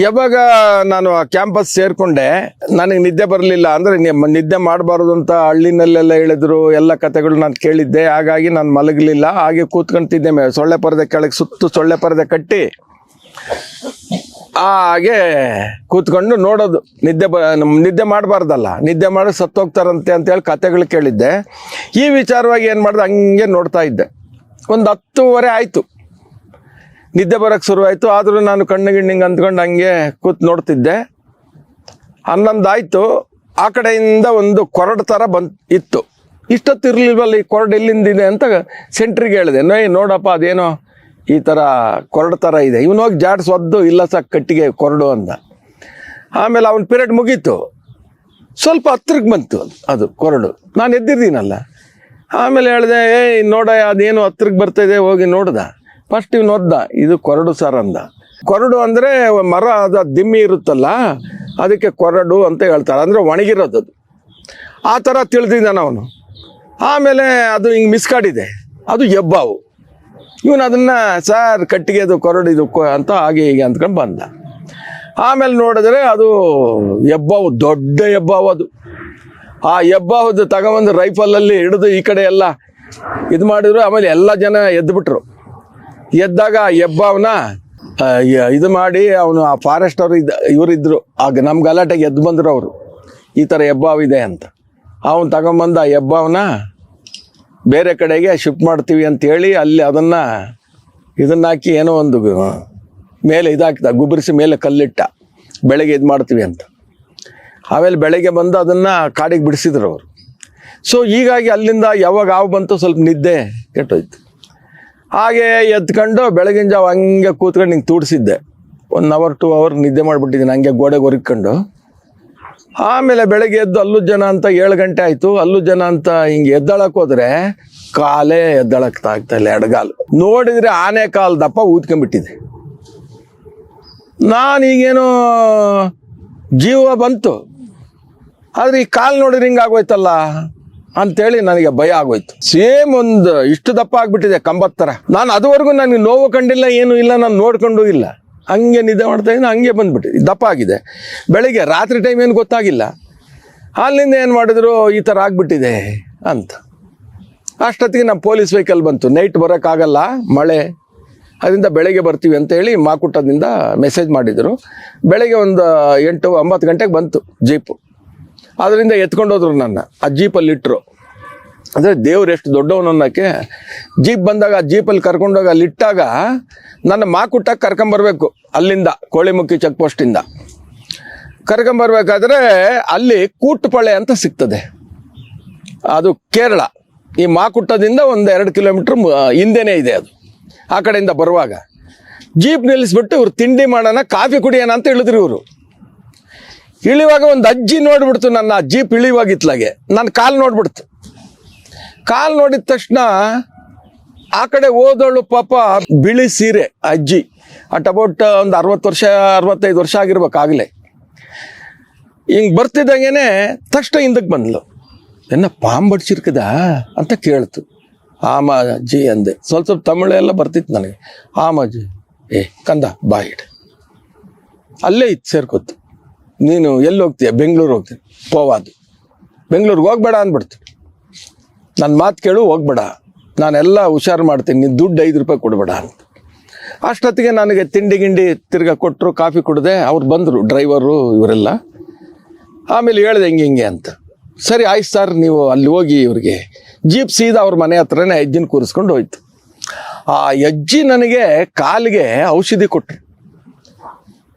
ಯಾವಾಗ ನಾನು ಆ ಕ್ಯಾಂಪಸ್ ಸೇರ್ಕೊಂಡೆ, ನನಗೆ ನಿದ್ದೆ ಬರಲಿಲ್ಲ ಅಂದರೆ ನಿದ್ದೆ ಮಾಡಬಾರ್ದು ಅಂತ ಹಳ್ಳಿನಲ್ಲೆಲ್ಲ ಹೇಳಿದ್ರು, ಎಲ್ಲ ಕತೆಗಳು ನಾನು ಕೇಳಿದ್ದೆ. ಹಾಗಾಗಿ ನಾನು ಮಲಗಲಿಲ್ಲ. ಹಾಗೆ ಕೂತ್ಕೊಂತಿದ್ದೆ ಸೊಳ್ಳೆ ಪರದೆ ಕೆಳಗೆ ಸುತ್ತು ಸೊಳ್ಳೆ ಪರದೆ ಕಟ್ಟಿ ಹಾಗೆ ಕೂತ್ಕೊಂಡು ನೋಡೋದು. ನಿದ್ದೆ ಬ ನಿದ್ದೆ ಮಾಡಬಾರ್ದಲ್ಲ. ನಿದ್ದೆ ಮಾಡಿ ಸತ್ತೋಗ್ತಾರಂತೆ ಅಂತೇಳಿ ಕತೆಗಳು ಕೇಳಿದ್ದೆ. ಈ ವಿಚಾರವಾಗಿ ಏನು ಮಾಡಿದೆ, ಹಂಗೆ ನೋಡ್ತಾ ಇದ್ದೆ. ಒಂದು ಹತ್ತುವರೆ ಆಯಿತು. ನಿದ್ದೆ ಬರೋಕ್ಕೆ ಶುರುವಾಯಿತು. ಆದರೂ ನಾನು ಕಣ್ಣುಗಿಣ್ಣಿಂಗ್ ಅಂದ್ಕೊಂಡು ಹಂಗೆ ಕೂತ್ ನೋಡ್ತಿದ್ದೆ. ಹನ್ನೊಂದಾಯಿತು. ಆ ಕಡೆಯಿಂದ ಒಂದು ಕೊರಡು ಥರ ಬಂತು ಇತ್ತು. ಇಷ್ಟೊತ್ತು ಇರಲಿಲ್ವಲ್ಲ ಈ ಕೊರಡು ಎಲ್ಲಿಂದಿದೆ ಅಂತ ಸೆಂಟ್ರಿಗೆ ಹೇಳಿದೆ. ನೋಯ್ ನೋಡಪ್ಪ, ಅದೇನೋ ಈ ಥರ ಕೊರಡು ಥರ ಇದೆ. ಇವನು ಹೋಗಿ ಜಾಡ್ಸ್ ಒದ್ದು, ಇಲ್ಲ ಸಾಕು, ಕಟ್ಟಿಗೆ ಕೊರಡು ಅಂದ. ಆಮೇಲೆ ಅವನ ಪಿರಿಯಡ್ ಮುಗೀತು. ಸ್ವಲ್ಪ ಹತ್ರಕ್ಕೆ ಬಂತು ಅದು ಕೊರಡು. ನಾನು ಎದ್ದಿದ್ದೀನಲ್ಲ. ಆಮೇಲೆ ಹೇಳಿದೆ, ಏಯ್ ನೋಡ ಅದೇನು ಹತ್ರಕ್ಕೆ ಬರ್ತಾಯಿದೆ ಹೋಗಿ ನೋಡ್ದ. ಫಸ್ಟ್ ಇವ್ನು ಒದ್ದ, ಇದು ಕೊರಡು ಸರ್ ಅಂದ. ಕೊರಡು ಅಂದರೆ ಮರ ಅದ ದಿಮ್ಮಿ ಇರುತ್ತಲ್ಲ, ಅದಕ್ಕೆ ಕೊರಡು ಅಂತ ಹೇಳ್ತಾರೆ ಅಂದರೆ ಒಣಗಿರೋದು ಆ ಥರ ತಿಳಿದಿದ್ದಾನ ಅವನು ಆಮೇಲೆ ಅದು ಹಿಂಗೆ ಮಿಸ್ಕಾಡಿದೆ ಅದು ಎಬ್ಬಾವು. ಇವನು ಅದನ್ನು, ಸರ್, ಕಟ್ಟಿಗೆ ಅದು ಕೊರಡು, ಇದು ಅಂತ ಹಾಗೆ ಹೀಗೆ ಅಂದ್ಕೊಂಡು ಬಂದ. ಆಮೇಲೆ ನೋಡಿದ್ರೆ ಅದು ಎಬ್ಬಾವು, ದೊಡ್ಡ ಎಬ್ಬಾವು ಅದು. ಆ ಎಬ್ಬಾವದು ತಗೊಂಬಂದು ರೈಫಲಲ್ಲಿ ಹಿಡಿದು ಈ ಕಡೆ ಎಲ್ಲ ಇದು ಮಾಡಿದ್ರು, ಆಮೇಲೆ ಎಲ್ಲ ಜನ ಎದ್ದುಬಿಟ್ರು ಎದ್ದಾಗ ಹೆಬ್ಬಾವನ ಇದು ಮಾಡಿ ಅವನು ಆ ಫಾರೆಸ್ಟ್ ಅವರು ಇದ್ದ, ಇವರಿದ್ರು. ಆಗ ನಮ್ಮ ಗಲಾಟೆಗೆ ಎದ್ದು ಬಂದರು ಅವರು. ಈ ಥರ ಹೆಬ್ಬಾವಿದೆ ಅಂತ. ಅವನು ತಗೊಂಬಂದ ಆ ಹೆಬ್ಬಾವನ ಬೇರೆ ಕಡೆಗೆ ಶಿಫ್ಟ್ ಮಾಡ್ತೀವಿ ಅಂತೇಳಿ ಅಲ್ಲಿ ಅದನ್ನು ಇದನ್ನ ಹಾಕಿ ಏನೋ ಒಂದು ಮೇಲೆ ಇದಾಕಿದ ಗುಬ್ಬರಿಸಿ ಮೇಲೆ ಕಲ್ಲಿಟ್ಟ. ಬೆಳಗ್ಗೆ ಇದು ಮಾಡ್ತೀವಿ ಅಂತ. ಆಮೇಲೆ ಬೆಳಗ್ಗೆ ಬಂದು ಅದನ್ನು ಕಾಡಿಗೆ ಬಿಡಿಸಿದ್ರು ಅವರು. ಸೊ ಹೀಗಾಗಿ ಅಲ್ಲಿಂದ ಯಾವಾಗ ಹಾವು ಬಂತು ಸ್ವಲ್ಪ ನಿದ್ದೆ ಕೆಟ್ಟೋಯ್ತು. ಹಾಗೆ ಎತ್ಕೊಂಡು ಬೆಳಗಿನ ಜಾವ ಹಂಗೆ ಕೂತ್ಕೊಂಡು ಹಿಂಗೆ ತೂಡಿಸಿದ್ದೆ ಒನ್ ಅವರ್ ಟು ಅವರ್ ನಿದ್ದೆ ಮಾಡಿಬಿಟ್ಟಿದ್ದೀನಿ, ಹಂಗೆ ಗೋಡೆಗೆ ಹೊರಕೊಂಡು ಆಮೇಲೆ ಬೆಳಗ್ಗೆ ಎದ್ದು ಅಲ್ಲೂ ಜನ ಅಂತ ಏಳು ಗಂಟೆ ಆಯಿತು. ಅಲ್ಲೂ ಜನ ಅಂತ ಹಿಂಗೆ ಎದ್ದಳಕ್ಕೆ ಹೋದ್ರೆ ಕಾಲೇ ಎದ್ದಳಕ್ಕೆ ಆಗ್ತಾ ಇಲ್ಲ, ಎಡಗಾಲು. ನೋಡಿದರೆ ಆನೆ ಕಾಲು ದಪ್ಪ ಊದ್ಕೊಂಡ್ಬಿಟ್ಟಿದೆ. ನಾನು ಈಗೇನೋ ಜೀವ ಬಂತು. ಆದರೆ ಈ ಕಾಲು ನೋಡಿದ್ರೆ ಹಿಂಗೆ ಆಗೋಯ್ತಲ್ಲ. ಅಂತೇಳಿ ನನಗೆ ಭಯ ಆಗೋಯ್ತು. ಸೇಮ್ ಒಂದು ಇಷ್ಟು ದಪ್ಪ ಆಗ್ಬಿಟ್ಟಿದೆ ಕಂಬತ್ತರ ನಾನು ಅದುವರೆಗೂ ನನಗೆ ನೋವು ಕಂಡಿಲ್ಲ, ಏನು ಇಲ್ಲ, ನಾನು ನೋಡ್ಕೊಂಡು ಇಲ್ಲ. ಹಂಗೆ ನಿದ್ದೆ ಮಾಡ್ತಾ ಇದ್ದೀನಿ, ಹಂಗೆ ಬಂದ್ಬಿಟ್ಟಿದೆ ದಪ್ಪ ಆಗಿದೆ. ಬೆಳಿಗ್ಗೆ ರಾತ್ರಿ ಟೈಮ್ ಏನು ಗೊತ್ತಾಗಿಲ್ಲ. ಅಲ್ಲಿಂದ ಏನು ಮಾಡಿದ್ರು, ಈ ಥರ ಆಗ್ಬಿಟ್ಟಿದೆ ಅಂತ. ಅಷ್ಟೊತ್ತಿಗೆ ನಮ್ಮ ಪೊಲೀಸ್ ವೆಹಿಕಲ್ ಬಂತು. ನೈಟ್ ಬರೋಕ್ಕಾಗಲ್ಲ, ಮಳೆ. ಅದರಿಂದ ಬೆಳಗ್ಗೆ ಬರ್ತೀವಿ ಅಂತ ಹೇಳಿ ಮಾಕುಟ್ಟದಿಂದ ಮೆಸೇಜ್ ಮಾಡಿದರು. ಬೆಳಗ್ಗೆ ಒಂದು ಎಂಟು, ಒಂಬತ್ತು ಗಂಟೆಗೆ ಬಂತು ಜೀಪು ಅದರಿಂದ ಎತ್ಕೊಂಡು ಹೋದ್ರು ನನ್ನ, ಆ ಜೀಪಲ್ಲಿ ಇಟ್ಟರು ಅಂದರೆ ದೇವ್ರು ಎಷ್ಟು ದೊಡ್ಡವನು ಅನ್ನೋಕ್ಕೆ ಜೀಪ್ ಬಂದಾಗ ಆ ಜೀಪಲ್ಲಿ ಕರ್ಕೊಂಡೋಗಿ ಅಲ್ಲಿ ಇಟ್ಟಾಗ ನನ್ನ ಮಾಕುಟ್ಟಕ್ಕೆ ಕರ್ಕೊಂಬರ್ಬೇಕು ಅಲ್ಲಿಂದ, ಕೋಳಿಮುಖಿ ಚೆಕ್ ಪೋಸ್ಟಿಂದ ಕರ್ಕೊಂಬರ್ಬೇಕಾದ್ರೆ ಅಲ್ಲಿ ಕೂಟುಪಳೆ ಅಂತ ಸಿಗ್ತದೆ. ಅದು ಕೇರಳ. ಈ ಮಾಕುಟ್ಟದಿಂದ ಒಂದು ಎರಡು ಕಿಲೋಮೀಟ್ರ್ ಹಿಂದೆನೇ ಇದೆ ಅದು, ಆ ಕಡೆಯಿಂದ ಬರುವಾಗ. ಜೀಪ್ ನಿಲ್ಲಿಸ್ಬಿಟ್ಟು ಇವ್ರು ತಿಂಡಿ ಮಾಡೋಣ, ಕಾಫಿ ಕುಡಿಯೋಣ ಅಂತ ಹೇಳಿದ್ರು ಇವರು. ಇಳಿಯುವಾಗ ಒಂದು ಅಜ್ಜಿ ನೋಡ್ಬಿಡ್ತು ನನ್ನ ಅಜ್ಜಿ ಜೀಪ್ ಇಳಿಯುವಾಗಿತ್ಲಾಗೆ ನನ್ನ ಕಾಲು ನೋಡ್ಬಿಡ್ತು. ಕಾಲು ನೋಡಿದ ತಕ್ಷಣ ಆ ಕಡೆ ಓದೋಳು ಪಾಪ ಬಿಳಿ ಸೀರೆ ಅಜ್ಜಿ. ಅಟ್ ಅಬೌಟ್ ಒಂದು ಅರವತ್ತು ವರ್ಷ, ಅರವತ್ತೈದು ವರ್ಷ ಆಗಿರ್ಬೇಕಾಗಲೇ ಹಿಂಗೆ ಬರ್ತಿದ್ದಂಗೆನೆ ತಕ್ಷಣ ಹಿಂದಕ್ಕೆ ಬಂದ್ಲು. ಎನ್ನ ಪಾಮ್ ಬಡ್ಸಿರ್ಕದ? ಅಂತ ಕೇಳ್ತು. ಆಮ ಅಜ್ಜಿ, ಅಂದೆ. ಸ್ವಲ್ಪ ಸ್ವಲ್ಪ ತಮಿಳು ಎಲ್ಲ ಬರ್ತಿತ್ತು ನನಗೆ. ಆಮ ಅಜ್ಜಿ, ಏ ಕಂದ ಬಾಯಿಡ್ ಅಲ್ಲೇ ಇತ್ತು ಸೇರ್ಕೊತ್ತು ನೀನು ಎಲ್ಲಿ ಹೋಗ್ತೀಯ? ಬೆಂಗಳೂರು ಹೋಗ್ತೀನಿ ಪೋವಾದು ಬೆಂಗಳೂರಿಗೆ ಹೋಗ್ಬೇಡ ಅಂದ್ಬಿಡ್ತು. ನನ್ನ ಮಾತು ಕೇಳು, ಹೋಗ್ಬೇಡ. ನಾನೆಲ್ಲ ಹುಷಾರು ಮಾಡ್ತೀನಿ. ನೀನು ದುಡ್ಡು ಐದು ರೂಪಾಯಿ ಕೊಡಬೇಡ ಅಂತ. ಅಷ್ಟೊತ್ತಿಗೆ ನನಗೆ ತಿಂಡಿ ಗಿಂಡಿ ತಿರ್ಗಾ ಕೊಟ್ಟರು ಕಾಫಿ ಕುಡಿದೆ, ಅವ್ರು ಬಂದರು, ಡ್ರೈವರು ಇವರೆಲ್ಲ. ಆಮೇಲೆ ಹೇಳಿದೆ, ಹಿಂಗೆ ಹಿಂಗೆ ಅಂತ. ಸರಿ, ಆಯ್ತು ಸರ್, ನೀವು ಅಲ್ಲಿ ಹೋಗಿ ಇವ್ರಿಗೆ. ಜೀಪ್ ಸೀದಾ ಅವ್ರ ಮನೆ ಹತ್ರನೇ ಅಜ್ಜಿನ ಕೂರಿಸ್ಕೊಂಡು ಹೋಯ್ತು. ಆ ಅಜ್ಜಿ ನನಗೆ ಕಾಲಿಗೆ ಔಷಧಿ ಕೊಟ್ಟರು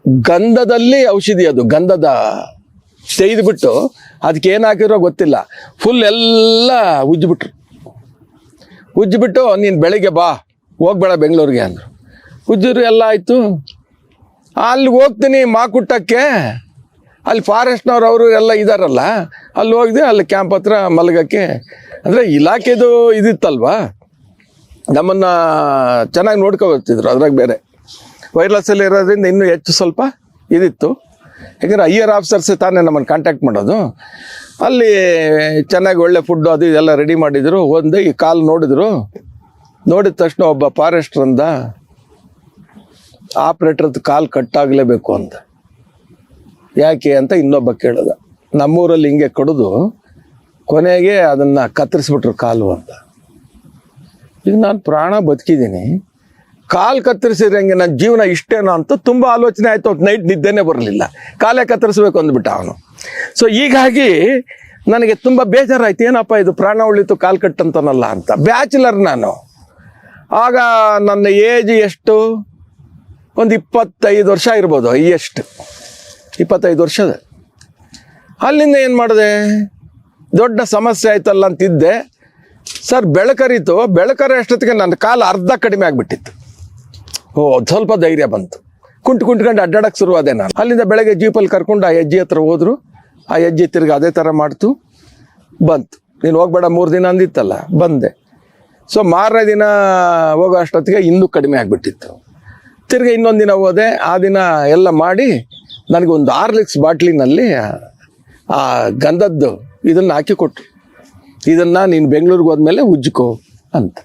ಗಂಧದಲ್ಲಿ ಔಷಧಿ ಅದು, ಗಂಧದ ತೆಗೆದುಬಿಟ್ಟು ಅದಕ್ಕೆ ಏನು ಗೊತ್ತಿಲ್ಲ. ಫುಲ್ ಎಲ್ಲ ಉಜ್ಜಿಬಿಟ್ರು. ಉಜ್ಜಿಬಿಟ್ಟು ನೀನು ಬೆಳಗ್ಗೆ ಬಾ, ಹೋಗ್ಬೇಡ ಬೆಂಗಳೂರಿಗೆ ಅಂದರು. ಉಜ್ಜಿರು ಎಲ್ಲ ಆಯಿತು. ಅಲ್ಲಿ ಹೋಗ್ತೀನಿ ಮಾಕುಟ್ಟಕ್ಕೆ ಅಲ್ಲಿ ಫಾರೆಸ್ಟ್ನವ್ರು, ಅವರು ಎಲ್ಲ ಇದ್ದಾರಲ್ಲ ಅಲ್ಲಿ ಹೋಗಿದೆ ಅಲ್ಲಿ ಕ್ಯಾಂಪ್ ಹತ್ರ ಮಲಗಕ್ಕೆ. ಅಂದರೆ ಇಲಾಖೆದು ಇದಿತ್ತಲ್ವಾ? ನಮ್ಮನ್ನು ಚೆನ್ನಾಗಿ ನೋಡ್ಕೊಬರ್ತಿದ್ರು ಅದ್ರಾಗ ಬೇರೆ. ವೈರ್ಲೆಸ್ಸಲ್ಲಿ ಇರೋದ್ರಿಂದ ಇನ್ನೂ ಹೆಚ್ಚು ಸ್ವಲ್ಪ ಇದಿತ್ತು. ಯಾಕಂದರೆ ಹೈಯರ್ ಆಫೀಸರ್ಸ್ ತಾನೇ ನಮ್ಮನ್ನು ಕಾಂಟ್ಯಾಕ್ಟ್ ಮಾಡೋದು. ಅಲ್ಲಿ ಚೆನ್ನಾಗಿ ಒಳ್ಳೆ ಫುಡ್ಡು ಅದು ಇದೆಲ್ಲ ರೆಡಿ ಮಾಡಿದರು. ಒಂದು ಈ ಕಾಲು ನೋಡಿದ್ರು. ನೋಡಿದ ತಕ್ಷಣ ಒಬ್ಬ ಫಾರೆಸ್ಟ್ರಿಂದ ಆಪ್ರೇಟ್ರದ್ದು ಕಾಲು ಕಟ್ಟಾಗಲೇಬೇಕು ಅಂತ ಯಾಕೆ ಅಂತ ಇನ್ನೊಬ್ಬ ಕೇಳಿದ. ನಮ್ಮೂರಲ್ಲಿ ಹಿಂಗೆ ಕಡಿದು. ಕೊನೆಗೆ ಅದನ್ನು ಕತ್ತರಿಸ್ಬಿಟ್ರು ಕಾಲು ಅಂತ. ಈಗ ನಾನು ಪ್ರಾಣ ಬದುಕಿದ್ದೀನಿ. ಕಾಲು ಕತ್ತರಿಸಿದಂಗೆ ನನ್ನ ಜೀವನ ಇಷ್ಟೇನೋ ಅಂತ ತುಂಬ ಆಲೋಚನೆ ಆಯಿತು ನೈಟ್ ನಿದ್ದೆನೇ ಬರಲಿಲ್ಲ. ಕಾಲೇ ಕತ್ತರಿಸ್ಬೇಕು ಅಂದ್ಬಿಟ್ಟ ಅವನು. ಸೊ ಹೀಗಾಗಿ ನನಗೆ ತುಂಬ ಬೇಜಾರಾಯ್ತು, ಏನಪ್ಪ ಇದು ಪ್ರಾಣ ಉಳಿತು ಕಾಲು ಕಟ್ಟಂತನಲ್ಲ ಅಂತ. ಬ್ಯಾಚುಲರ್ ನಾನು. ಆಗ ನನ್ನ ಏಜ್ ಎಷ್ಟು? ಒಂದು ಇಪ್ಪತ್ತೈದು ವರ್ಷ ಇರ್ಬೋದು ಹೈಯೆಸ್ಟ್ ಇಪ್ಪತ್ತೈದು ವರ್ಷದ. ಅಲ್ಲಿಂದ ಏನು ಮಾಡಿದೆ? ದೊಡ್ಡ ಸಮಸ್ಯೆ ಆಯ್ತಲ್ಲ ಅಂತಿದ್ದೆ. ಸರ್ ಬೆಳಕರಿತು. ಬೆಳಕರ ಅಷ್ಟೊತ್ತಿಗೆ ನನ್ನ ಕಾಲು ಅರ್ಧ ಕಡಿಮೆ ಆಗಿಬಿಟ್ಟಿತ್ತು. ಓ, ಸ್ವಲ್ಪ ಧೈರ್ಯ ಬಂತು. ಕುಂಟು ಕುಂಟ್ಕೊಂಡು ಅಡ್ಡಾಡಕ್ಕೆ ಶುರುವಾದೆ ನಾನು. ಅಲ್ಲಿಂದ ಬೆಳಗ್ಗೆ ಜೀಪಲ್ಲಿ ಕರ್ಕೊಂಡು ಆ ಹೆಜ್ಜೆ ಹತ್ರ ಹೋದ್ರು. ಆ ಹೆಜ್ಜೆ ತಿರ್ಗಿ ಅದೇ ಥರ ಮಾಡ್ತು. ಬಂತು. ನೀನು ಹೋಗ್ಬೇಡ, ಮೂರು ದಿನ ಅಂದಿತ್ತಲ್ಲ, ಬಂದೆ. ಸೊ ಮಾರನೇ ದಿನ ಹೋಗೋ ಅಷ್ಟೊತ್ತಿಗೆ ಇನ್ನೂ ಕಡಿಮೆ ಆಗಿಬಿಟ್ಟಿತ್ತು. ತಿರ್ಗಿ ಇನ್ನೊಂದು ದಿನ ಹೋದೆ. ಆ ದಿನ ಎಲ್ಲ ಮಾಡಿ ನನಗೆ ಒಂದು ಆರ್ಲಿಕ್ಸ್ ಬಾಟ್ಲಿನಲ್ಲಿ ಆ ಗಂಧದ್ದು ಇದನ್ನು ಹಾಕಿ ಕೊಟ್ಟರು ಇದನ್ನು ನೀನು ಬೆಂಗಳೂರಿಗೆ ಹೋದ್ಮೇಲೆ ಉಜ್ಜಿಕೋ ಅಂತ.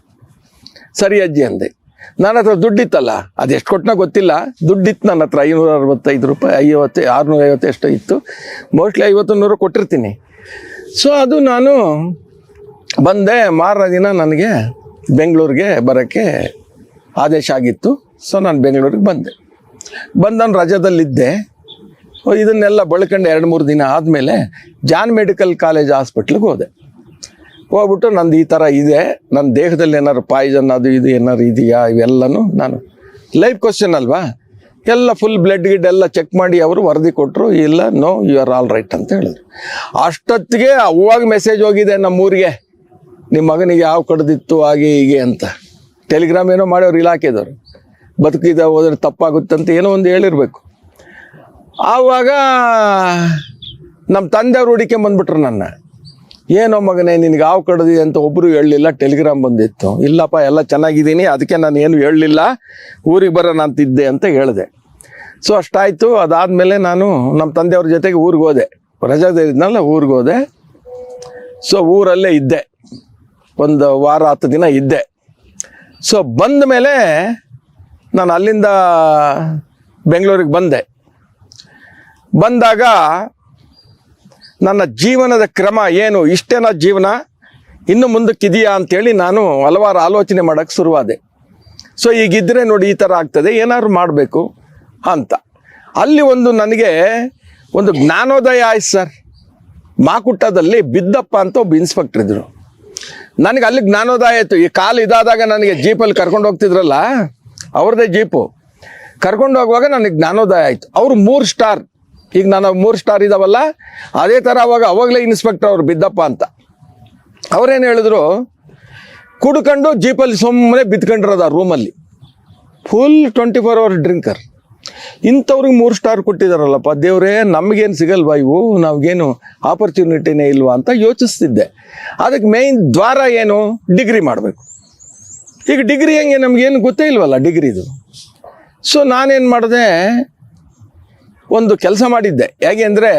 ಸರಿ ಅಜ್ಜಿ ಅಂದೆ. ನನ್ನ ಹತ್ರ ದುಡ್ಡಿತ್ತಲ್ಲ, ಅದು ಎಷ್ಟು ಕೊಟ್ಟನ ಗೊತ್ತಿಲ್ಲ. ದುಡ್ಡಿತ್ತು ನನ್ನ ಹತ್ರ ಐನೂರ ಅರವತ್ತೈದು ರೂಪಾಯಿ, ಐವತ್ತು ಆರುನೂರ ಐವತ್ತು ಎಷ್ಟೋ ಇತ್ತು. ಮೋಸ್ಟ್ಲಿ ಐವತ್ತು ನೂರು ಕೊಟ್ಟಿರ್ತೀನಿ. ಸೊ ಅದು ನಾನು ಬಂದೆ, ಮಾರನೇ ದಿನ ನನಗೆ ಬೆಂಗಳೂರಿಗೆ ಬರೋಕ್ಕೆ ಆದೇಶ ಆಗಿತ್ತು. ಸೊ ನಾನು ಬೆಂಗಳೂರಿಗೆ ಬಂದೆ. ಬಂದು ನಾನು ರಜದಲ್ಲಿದ್ದೆ. ಇದನ್ನೆಲ್ಲ ಬಳ್ಕೊಂಡು ಎರಡು ಮೂರು ದಿನ ಆದಮೇಲೆ ಜಾನ್ ಮೆಡಿಕಲ್ ಕಾಲೇಜ್ ಹಾಸ್ಪಿಟ್ಲಿಗೆ ಹೋದೆ. ಹೋಗ್ಬಿಟ್ಟು ನಂದು ಈ ಥರ ಇದೆ ನನ್ನ ದೇಹದಲ್ಲಿ ಏನಾದ್ರು ಪಾಯ್ಸನ್ ಅದು ಇದು ಏನಾದ್ರು ಇದೆಯಾ? ಇವೆಲ್ಲನೂ ನಾನು ಲೈಫ್ ಕ್ವಶನ್ ಅಲ್ವಾ? ಎಲ್ಲ ಫುಲ್ ಬ್ಲಡ್ ಗಿಡ್ ಎಲ್ಲ ಚೆಕ್ ಮಾಡಿ ಅವರು ವರದಿ ಕೊಟ್ಟರು ಇಲ್ಲ no you are all right ಅಂತ ಹೇಳಿದ್ರು. ಅಷ್ಟೊತ್ತಿಗೆ ಅವಾಗ ಮೆಸೇಜ್ ಹೋಗಿದೆ ನಮ್ಮೂರಿಗೆ ನಿಮ್ಮ ಮಗನಿಗೆ ಯಾವ ಕಡ್ದಿತ್ತು, ಹಾಗೆ ಹೀಗೆ ಅಂತ. ಟೆಲಿಗ್ರಾಮ್ ಏನೋ ಮಾಡೋರು ಇಲಾಖೆದವರು, ಬದುಕಿದ ಹೋದ್ರೆ ಅಂತ ಏನೋ ಒಂದು ಹೇಳಿರಬೇಕು. ಆವಾಗ ನಮ್ಮ ತಂದೆಯವ್ರು ಹುಡುಕೆ ಬಂದ್ಬಿಟ್ರು ನನ್ನ. ಏನೋ ಮಗನೇ, ನಿನಗೆ ಹಾವು ಕಡ್ದಿ ಅಂತ ಒಬ್ಬರು ಹೇಳಲಿಲ್ಲ, ಟೆಲಿಗ್ರಾಮ್ ಬಂದಿತ್ತು. ಇಲ್ಲಪ್ಪ, ಎಲ್ಲ ಚೆನ್ನಾಗಿದ್ದೀನಿ, ಅದಕ್ಕೆ ನಾನು ಏನು ಹೇಳಲಿಲ್ಲ, ಊರಿಗೆ ಬರೋಣ ಅಂತಿದ್ದೆ ಅಂತ ಹೇಳಿದೆ. ಸೊ ಅಷ್ಟಾಯಿತು. ಅದಾದಮೇಲೆ ನಾನು ನಮ್ಮ ತಂದೆಯವ್ರ ಜೊತೆಗೆ ಊರಿಗೆ ಹೋದೆ. ರಜಾದಿದ್ನಲ್ಲ ಊರಿಗೆ ಹೋದೆ. ಸೊ ಊರಲ್ಲೇ ಇದ್ದೆ. ಒಂದು ವಾರ, ಹತ್ತು ದಿನ ಇದ್ದೆ. ಸೊ ಬಂದ ಮೇಲೆ ನಾನು ಅಲ್ಲಿಂದ ಬೆಂಗಳೂರಿಗೆ ಬಂದೆ. ಬಂದಾಗ ನನ್ನ ಜೀವನದ ಕ್ರಮ ಏನು? ಇಷ್ಟೇನ ಜೀವನ? ಇನ್ನು ಮುಂದಕ್ಕಿದೆಯಾ ಅಂತೇಳಿ ನಾನು ಹಲವಾರು ಆಲೋಚನೆ ಮಾಡೋಕ್ಕೆ ಶುರುವಾದೆ. ಸೊ ಈಗಿದ್ದರೆ ನೋಡಿ ಈ ಥರ ಆಗ್ತದೆ. ಏನಾದ್ರು ಮಾಡಬೇಕು ಅಂತ. ಅಲ್ಲಿ ಒಂದು ನನಗೆ ಒಂದು ಜ್ಞಾನೋದಯ ಆಯ್ತು ಸರ್. ಮಾಕುಟ್ಟದಲ್ಲಿ ಬಿದ್ದಪ್ಪ ಅಂತ ಒಬ್ಬ ಇನ್ಸ್ಪೆಕ್ಟರ್ ಇದ್ದರು ನನಗೆ ಅಲ್ಲಿ ಜ್ಞಾನೋದಯ ಆಯಿತು. ಈ ಕಾಲು ಇದಾದಾಗ ನನಗೆ ಜೀಪಲ್ಲಿ ಕರ್ಕೊಂಡು ಹೋಗ್ತಿದ್ರಲ್ಲ, ಅವ್ರದ್ದೇ ಜೀಪು ಕರ್ಕೊಂಡು ಹೋಗುವಾಗ ನನಗೆ ಜ್ಞಾನೋದಯ ಆಯಿತು. ಅವರು ಮೂರು ಸ್ಟಾರ್ ಈಗ ನಾನು ಮೂರು ಸ್ಟಾರ್ ಇದಾವಲ್ಲ? ಅದೇ ಥರ ಅವಾಗ ಅವಾಗಲೇ ಇನ್ಸ್ಪೆಕ್ಟರ್ ಅವ್ರು ಬಿದ್ದಪ್ಪ ಅಂತ. ಅವ್ರೇನು ಹೇಳಿದ್ರು? ಕುಡ್ಕೊಂಡು ಜೀಪಲ್ಲಿ ಸುಮ್ಮನೆ ಬಿದ್ಕೊಂಡಿರೋದು ಆ ರೂಮಲ್ಲಿ full twenty four hour drinker ಇಂಥವ್ರಿಗೆ ಮೂರು ಸ್ಟಾರ್ ಕೊಟ್ಟಿದಾರಲ್ಲಪ್ಪ, ದೇವರೇ, ನಮಗೇನು ಸಿಗಲ್ವಾ ಇವು? ನಮಗೇನು ಆಪರ್ಚುನಿಟಿನೇ ಇಲ್ವಾ ಅಂತ ಯೋಚಿಸ್ತಿದ್ದೆ. ಅದಕ್ಕೆ ಮೇಯ್ನ್ ದ್ವಾರ ಏನು? ಡಿಗ್ರಿ ಮಾಡಬೇಕು. ಈಗ ಡಿಗ್ರಿ ಹೆಂಗೆ? ನಮಗೇನು ಗೊತ್ತೇ ಇಲ್ವಲ್ಲ ಡಿಗ್ರಿದು. ಸೊ ನಾನೇನು ಮಾಡಿದೆ? ಒಂದು ಕೆಲಸ ಮಾಡಿದ್ದೆ. ಹೇಗೆ ಅಂದರೆ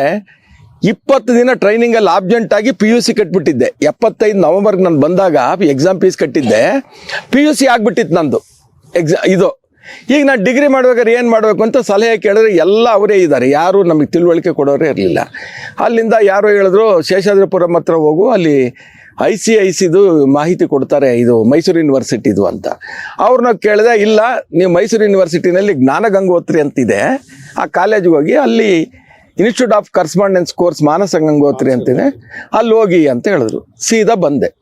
ಇಪ್ಪತ್ತು ದಿನ ಟ್ರೈನಿಂಗಲ್ಲಿ ಆಬ್ಜೆಂಟ್ ಆಗಿ ಪಿ ಯು ಸಿ ಕಟ್ಬಿಟ್ಟಿದ್ದೆ. ಎಪ್ಪತ್ತೈದು ನವಂಬರ್ಗೆ ನಾನು ಬಂದಾಗ ಎಕ್ಸಾಮ್ ಫೀಸ್ ಕಟ್ಟಿದ್ದೆ. ಪಿ ಯು ಸಿ ಆಗಿಬಿಟ್ಟಿತ್ತು ನಂದು. ಎಕ್ಸಾ ಇದು. ಈಗ ನಾನು ಡಿಗ್ರಿ ಮಾಡ್ಬೇಕಾದ್ರೆ ಏನು ಮಾಡಬೇಕು ಅಂತ ಸಲಹೆ ಕೇಳಿದ್ರೆ ಎಲ್ಲ ಅವರೇ ಇದ್ದಾರೆ. ಯಾರು ನಮಗೆ ತಿಳುವಳಿಕೆ ಕೊಡೋರೇ ಇರಲಿಲ್ಲ. ಅಲ್ಲಿಂದ ಯಾರೋ ಹೇಳಿದ್ರು, ಶೇಷಾದ್ರಿಪುರಂ ಹತ್ರ ಹೋಗು, ಅಲ್ಲಿ ಐ ಸಿ ಐ ಸಿದು ಮಾಹಿತಿ ಕೊಡ್ತಾರೆ, ಇದು ಮೈಸೂರು ಯೂನಿವರ್ಸಿಟಿದು ಅಂತ. ಅವ್ರನ್ನ ಕೇಳಿದೆ, ಇಲ್ಲ, ನೀವು ಮೈಸೂರು ಯೂನಿವರ್ಸಿಟಿನಲ್ಲಿ ಜ್ಞಾನ ಗಂಗೋತ್ರಿ ಅಂತಿದೆ. ಆ ಕಾಲೇಜಿಗೆ ಹೋಗಿ ಅಲ್ಲಿ institute of correspondence course Manasa Gangotri ಅಂತಿದೆ. ಅಲ್ಲಿ ಹೋಗಿ ಅಂತ ಹೇಳಿದ್ರು. ಸೀದಾ ಬಂದೆ.